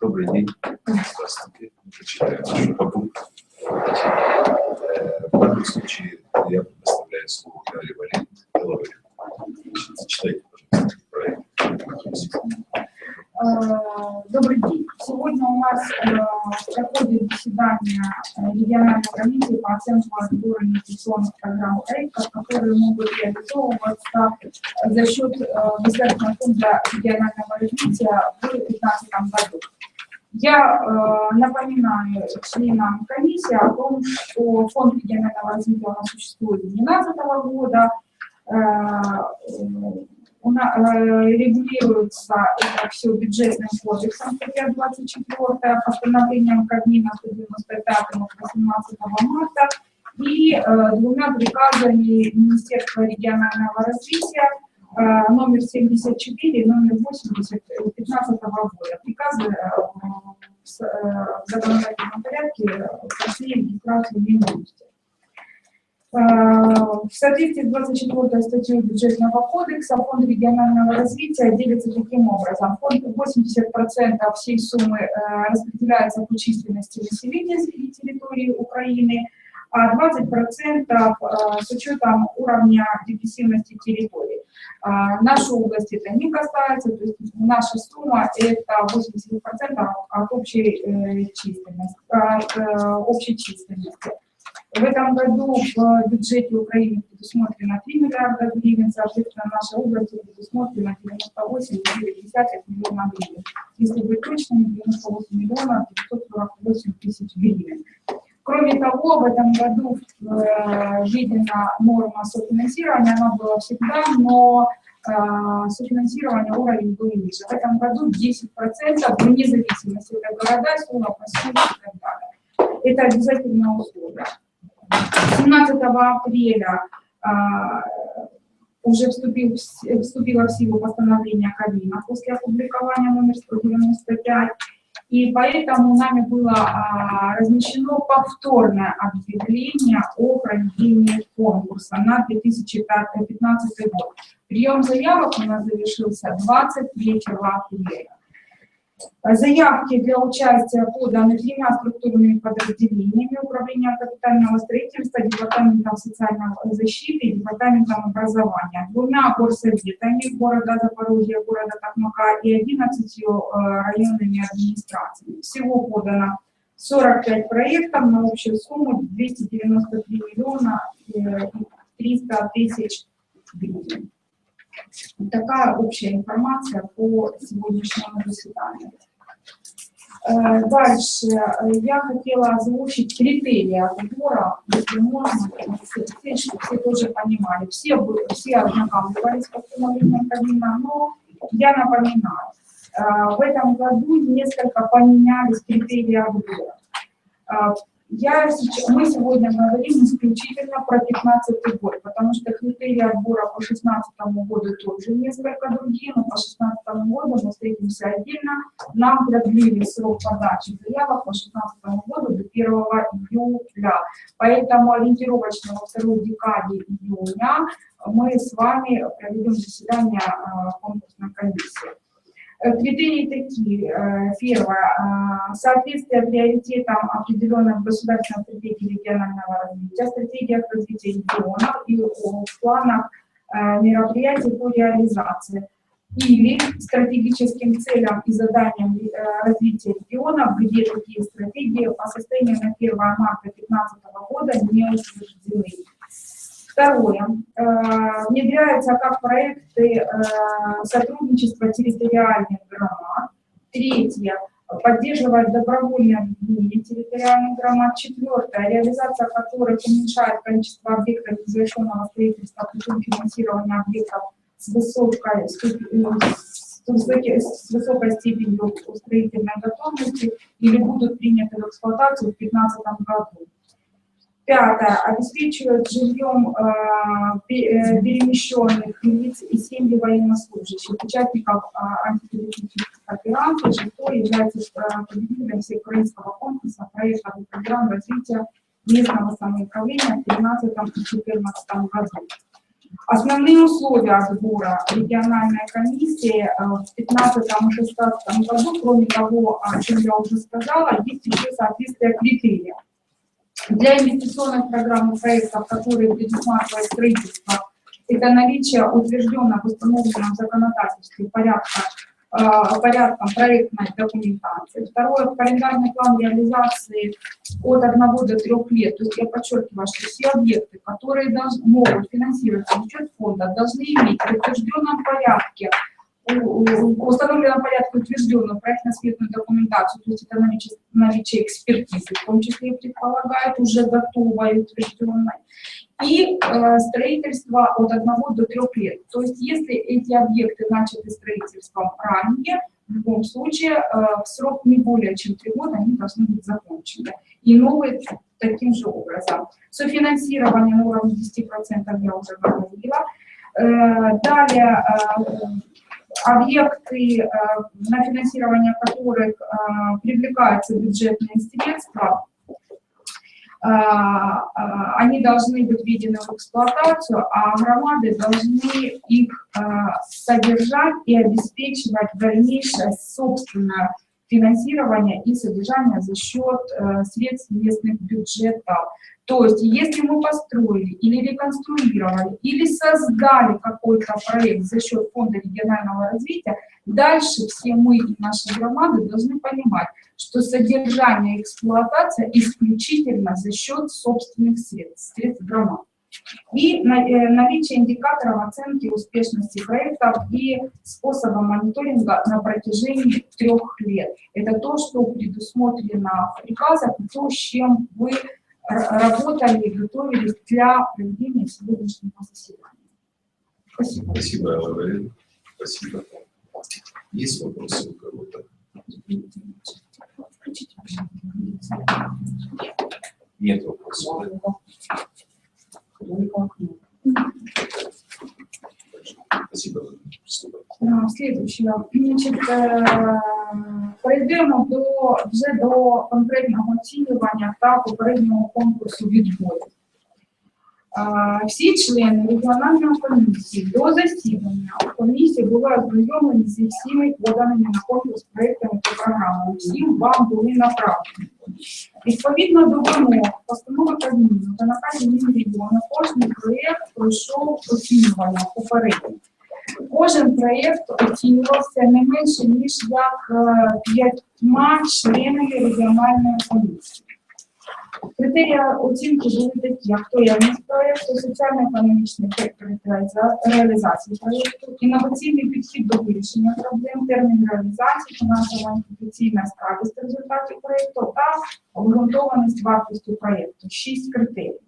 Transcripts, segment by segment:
Добрый день. Здравствуйте. Прочитаю нашу работу. Э, В данном случае я предоставляю слово Гале Валерьевне. Зачитайте, пожалуйста, проект. Э, Добрый день. Сегодня у нас э, проходит заседание региональной комиссии по оценке отбора инвестиционных программ проектов, которые могут реализовываться за счет Государственного фонда регионального развития в 2015 году. Я э, напоминаю членам комиссии о том, что фонд регионального развития у нас существует с 2012 года. Э, э, у на- э, регулируется это все бюджетным кодексом, статья 24, постановлением Кабмина 195 от 18 марта и э, двумя приказами Министерства регионального развития э, номер 74 и номер 80 15 года. Приказы э, э, в законодательном порядке прошли регистрацию в Минюсте. Э, В соответствии с 24 статьей бюджетного кодекса фонд регионального развития делится таким образом. Фонд 80% всей суммы э, распределяется по численности населения среди территории Украины, а 20% э, с учетом уровня депрессивности территории. А, Нашу область это не касается, то есть наша сумма это 80% от общей э, численности, от, э, общей численности. В этом году в бюджете Украины предусмотрено 3 миллиарда гривен, соответственно, наша область предусмотрена 98,9 миллиона гривен. Если быть точным, 98 миллионов 948 тысяч гривен. Кроме того, в этом году э, введена норма софинансирования, она была всегда, но э, софинансирование уровень был ниже. В этом году 10% вне зависимости от города, села, поселка и так далее. Это обязательное условие. 17 апреля а, уже вступил, вступило в силу постановление Кабмина после опубликования номер 195, и поэтому нами было а, размещено повторное объявление о проведении конкурса на 2015 год. Прием заявок у нас завершился 23 апреля. Заявки для участия поданы тремя структурными подразделениями Управления капитального строительства, Департаментом социальной защиты и Департаментом образования, двумя горсоветами города Запорожья, города Токмака и 11 э, районными администрациями. Всего подано 45 проектов на общую сумму 293 миллиона э, и 300 тысяч гривен. Такая общая информация по сегодняшнему заседанию. Э, Дальше э, я хотела озвучить критерии отбора, если можно, все, чтобы все тоже понимали. Все, все ознакомливались с постановлением Кабмина, но я напоминаю, э, в этом году несколько поменялись критерии отбора. Я сейчас, мы сегодня говорим исключительно про 15 год, потому что критерии отбора по 16 году тоже несколько другие, но по 16 году мы встретимся отдельно. Нам продлили срок подачи заявок по 16 году до 1 июля. Поэтому ориентировочно во второй декаде июня мы с вами проведем заседание э, конкурсной комиссии. Э, Критерии такие. Первое. э, Соответствие приоритетам, определенным в государственной стратегии регионального развития, стратегиях развития регионов и о планах э, мероприятий по реализации или стратегическим целям и заданиям развития регионов, где такие стратегии по состоянию на 1 марта 2015 года не утверждены. Второе. Э, Внедряются как проекты э, сотрудничества территориальных громад. Третье. Поддерживать добровольное объединение территориальных громад. Четвертое. Реализация которых уменьшает количество объектов незавершенного строительства путем финансирования объектов с высокой, э, с высокой степенью строительной готовности или будут приняты в эксплуатацию в 2015 году. Пятое. Обеспечивают жильем э, э, перемещенных лиц и семьи военнослужащих, участников э, антитеррористических операций, что является э, победителем всеукраинского конкурса проектов и программ развития местного самоуправления в 2013 и 2014 году. Основные условия отбора региональной комиссии э, в 2015 и 2016 году, кроме того, о чем я уже сказала, есть еще соответствие критериям. Для инвестиционных программ и проектов, которые предусматривают строительство, это наличие утвержденного в установленном законодательстве порядка, э, порядком проектной документации. Второе, календарный план реализации от 1 до 3 лет. То есть я подчеркиваю, что все объекты, которые должны, могут финансироваться за счет фонда, должны иметь в утвержденном порядке установленном порядке утвержденную проектно-сметную документацию, то есть это наличие, наличие экспертизы, в том числе предполагает уже готовой, утвержденной, и э, строительство от 1 до 3 лет. То есть если эти объекты начаты строительством ранее, в любом случае э, в срок не более чем 3 года они должны быть закончены. И новые таким же образом. Софинансирование на уровне 10% я уже говорила. Э, Далее э, объекты, э, на финансирование которых э, привлекаются бюджетные средства, э, они должны быть введены в эксплуатацию, а громады должны их содержать и обеспечивать дальнейшее собственное финансирование и содержание за счет средств местных бюджетов. То есть, если мы построили или реконструировали, или создали какой-то проект за счет фонда регионального развития, дальше все мы и наши громады должны понимать, что содержание и эксплуатация исключительно за счет собственных средств, средств громад. И э, наличие индикаторов оценки успешности проектов и способа мониторинга на протяжении трех лет. Это то, что предусмотрено в приказах, то, с чем вы работали и готовились для проведения сегодняшнего заседания. Спасибо. Спасибо, Алла Валерьевна. Спасибо. Есть вопросы у кого-то? Нет вопросов. Спасибо. А, Слідуюче, значить, е, перейдемо до вже до конкретного оцінювання та попереднього конкурсу відбору. Всі члени регіональної комісії до засідання у комісії були ознайомлені зі всіми поданими на конкурс проектами та програмами. Всім вам були направлені. Відповідно до вимог постанови Кабміну та наказів Мінрегіону кожний проєкт пройшов оцінювання попередньо. Кожен проєкт оцінювався не менше, ніж як е, п'ятьма членами регіональної комісії. Критерії оцінки були такі: актуальність проєкту, соціально-економічний ефект реалізації проєкту, інноваційний підхід до вирішення проблем, термін реалізації, фінансова інвестиційна справність результатів проєкту та обґрунтованість вартості проєкту. Шість критерій.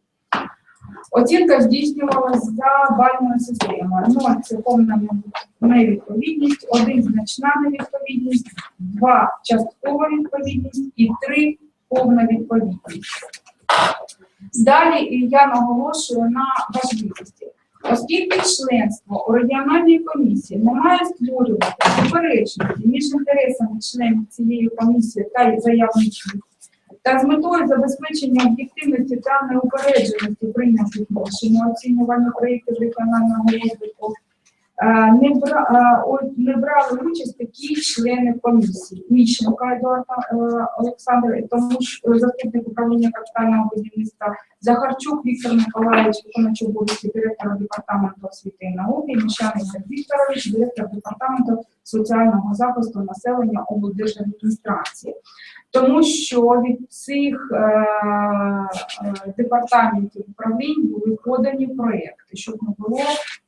Оцінка здійснювалася за бальною системою. 0 – це повна невідповідність, 1 – значна невідповідність, 2 – часткова відповідність і 3 – повна відповідність. Далі я наголошую на важливості. Оскільки членство у регіональній комісії не має створювати суперечності між інтересами членів цієї комісії та заявників, та з метою забезпечення об'єктивності та неупередженості прийнятих рішень у оцінюванні проєктів регіонального розвитку, не, бра, е, не брали участь такі члени комісії. Міщенко Едуард е, Олександр, тому е, заступник управління капітального будівництва, Захарчук Віктор Миколаївич, виконуючий обов'язки директора департаменту освіти і науки, Міщаник Вікторович, директор департаменту соціального захисту населення облдержадміністрації тому що від цих е, е, департаментів управлінь були подані проекти, щоб не було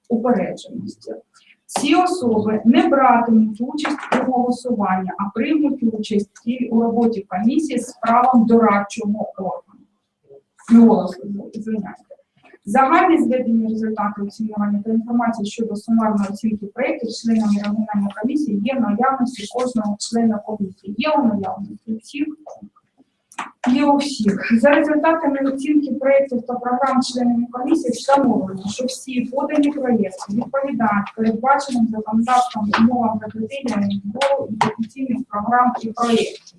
упередженості. Ці особи не братимуть участь у голосуванні, а приймуть участь у роботі комісії з правом дорадчого органу. Ну. Загальні зведені результати оцінювання та інформація щодо сумарної оцінки проєктів членами регіональної комісії є в наявності кожного члена комісії. Є у наявності всіх. Є у всіх. За результатами оцінки проєктів та програм членами комісії встановлено, що всі подані проєкти відповідають передбаченим законодавством умовам закріплення відбору інвестиційних програм і проєктів.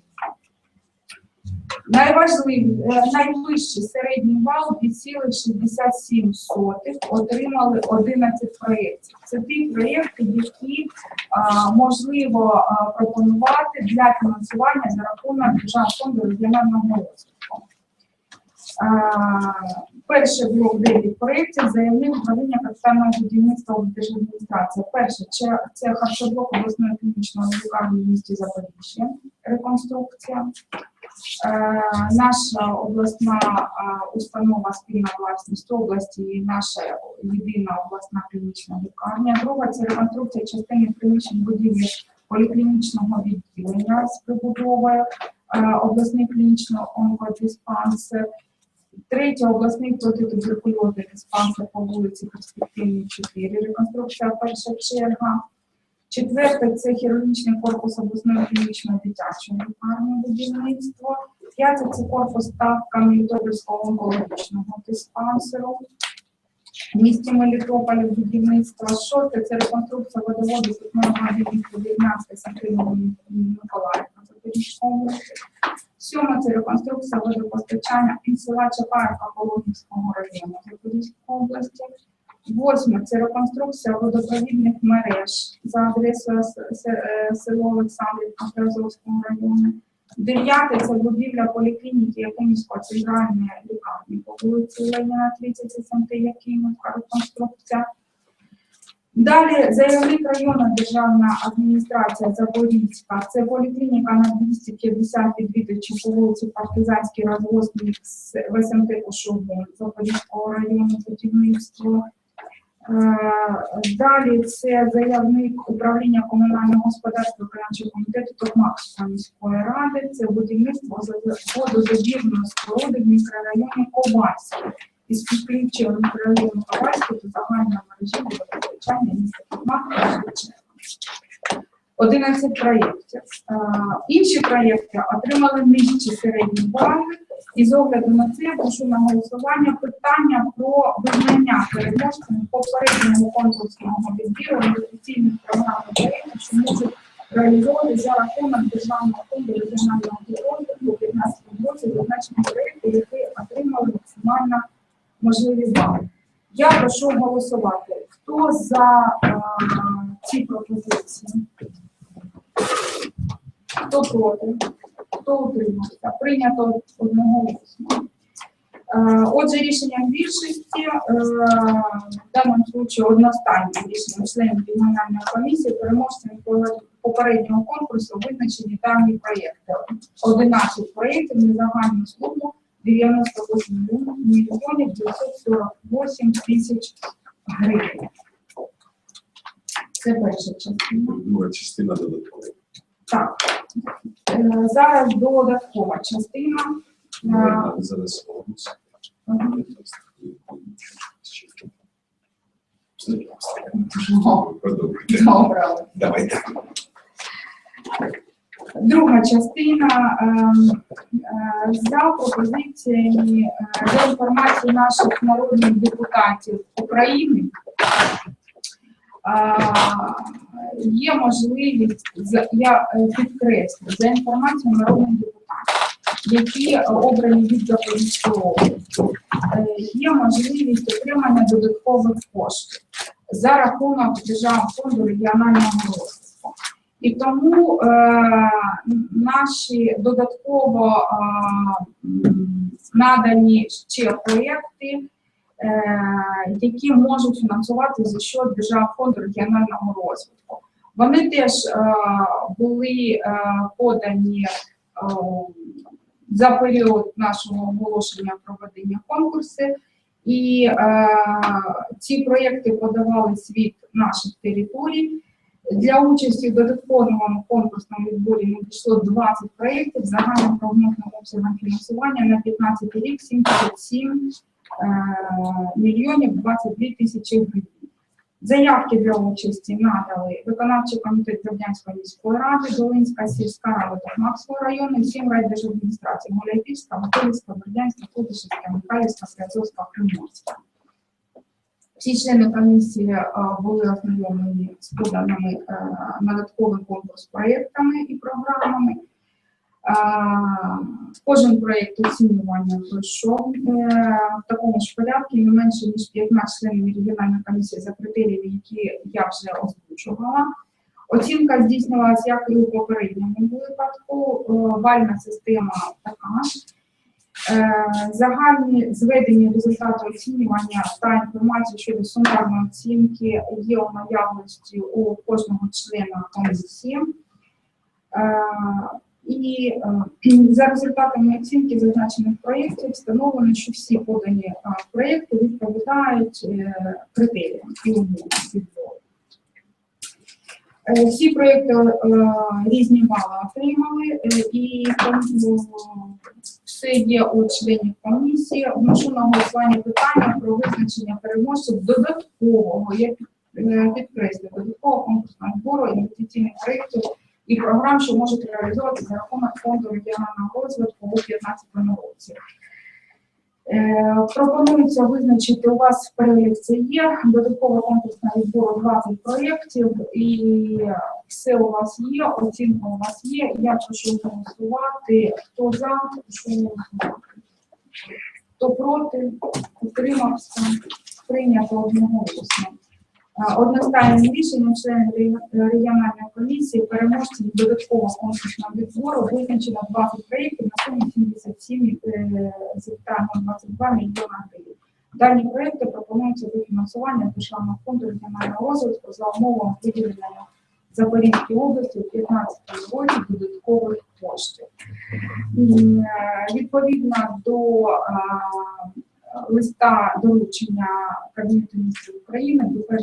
Найважливі, е, найвищий середній бал 2,67 отримали 11 проєктів. Це ті проєкти, які а, можливо пропонувати для фінансування за рахунок Державного фонду регіонального розвитку. Перший блок 9 проєктів заявник управління капітального будівництва в держадміністрації. Перше це харчоблок обласної клінічної лікарні в місті Запоріжжя, реконструкція. Е, Наша обласна е, установа спільна власність області і наша єдина обласна клінічна лікарня. Друга це реконструкція частини приміщень будівлі поліклінічного відділення з прибудовою, е, обласний клінічний онкодиспансер. Третє обласний протитуберкульозний диспансер по вулиці Перспективній 4, реконструкція перша черга. Четверте це хірургічний корпус обласної клінічної дитячої лікарні будівництво. П'яте це корпус ставка Мелітопольського онкологічного диспансеру. В місті Мелітополі будівництво. Шосте це реконструкція водоводу питного будівництва 19 Сантинової Миколаївка Запорізькому. Сьоме це реконструкція водопостачання і села Чапаївка Полонівського району Запорізької області. Восьме це реконструкція водопровідних мереж за адресою е, село Олександрівка Березовського району. Дев'яте це будівля поліклініки Якимівської центральної лікарні по вулиці Леніна 30 СМТ Якимівка, реконструкція. Далі заявник районна державна адміністрація Запорізька. Це поліклініка на 250 відвідувачів по вулиці Партизанський розвозник з СМТ Кошовун Запорізького району будівництво. Е, Далі це заявник управління комунального господарства виконавчого комітету Токмакської міської ради. Це будівництво за- водозабірної споруди в мікрорайоні Ковальський із підключенням мікрорайону Ковальський до загальної мережі водопостачання міста Токмак. 11 проєктів. Інші проєкти отримали нижчі середні бали. І з огляду на це я прошу на голосування питання про визнання переможцем попереднього конкурсного відбіру інвестиційних програм проєктів, що можуть реалізовувати за рахунок Державного фонду регіонального розвитку у 2015 році зазначені проєкти, які отримали максимально можливі бали. Я прошу голосувати. Хто за е, ці пропозиції? Хто проти? Хто утримався? Прийнято одноголосно. Е, Отже, рішенням більшості, е, в даному случаю одностайним рішенням членів регіональної комісії переможцем попереднього конкурсу визначені дані проєкти. 11 проєктів на загальну суму 98 мільйонів 948 тисяч гривень. Це перша частина. Друга частина додаткова. Так, е, зараз додаткова частина. Е, зараз. Давайте. Друга частина ем, е, за пропозиціями за інформацією наших народних депутатів України. Є можливість, я е, підкреслю, за інформацією народних депутатів, які обрані від Запорізької е, є можливість отримання додаткових коштів за рахунок Державного фонду регіонального розвитку. І тому е, наші додатково е, надані ще проєкти, які можуть фінансувати за счет Державного фонду регіонального розвитку. Вони теж е, були е, подані е, за період нашого оголошення проведення конкурсу. І е, ці проєкти подавались від наших територій. Для участі в додатковому конкурсному відборі надійшло 20 проєктів загальним прогнозним обсягом фінансування на 15 рік 77 е, мільйонів 22 тисячі гривень. Заявки для участі надали виконавчий комітет Бердянської міської ради, Долинська сільська рада Токмакського району, і сім райдержадміністрацій Гуляйпільська, Готилівська, Бердянська, Кутишівська, Михайлівська, Приазовська, Приморська. Всі члени комісії е, були ознайомлені з поданими е, на конкурс проєктами і програмами. Кожен проєкт оцінювання пройшов е, в такому ж порядку, не менше ніж 15 членів регіональної комісії за критеріями, які я вже озвучувала. Оцінка здійснювалася як і у попередньому випадку. Е, Бальна система така. Е, Загальні зведені результати оцінювання та інформація щодо сумарної оцінки є у наявності у кожного члена комісії. І е, за результатами оцінки зазначених проєктів встановлено, що всі подані е, проєкти відповідають е, критеріям і відбору. Всі проєкти різні бали отримали, і все є у членів комісії. Вношу на голосування питання про визначення переможців додаткового, я під- підкреслюю, додаткового конкурсного збору інвестиційних проєктів і програм, що можуть реалізовуватися за рахунок фонду регіонального розвитку у 2015 році. Е, Пропонується визначити у вас перелік це є додатково конкурсна відбору 20 проєктів, і все у вас є, оцінка у вас є. Я прошу голосувати. Хто за. Хто проти, утримався, прийнято одноголосно. Одностайним рішенням членів регіональної комісії переможців додаткового конкурсного відбору визначено 20 проєктів на суму 77 е, з гектарного 22 мільйона гривень. Дані проєкти пропонуються до фінансування Державного фонду регіонального розвитку за умовами виділення Запорізькій області у 2015 році додаткових коштів. Е, Відповідно до листа доручення Кабінету міністрів України до 1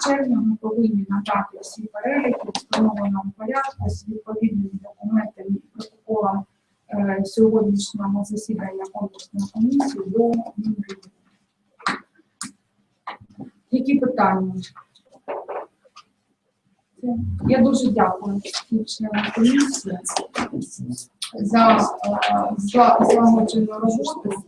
червня ми повинні надати всі переліки в встановленому порядку з відповідними документами і протоколом е, сьогоднішнього засідання конкурсної комісії до Мінрегіону. Які питання? Я дуже дякую всім комісії за е, зла- злагоджену роботу.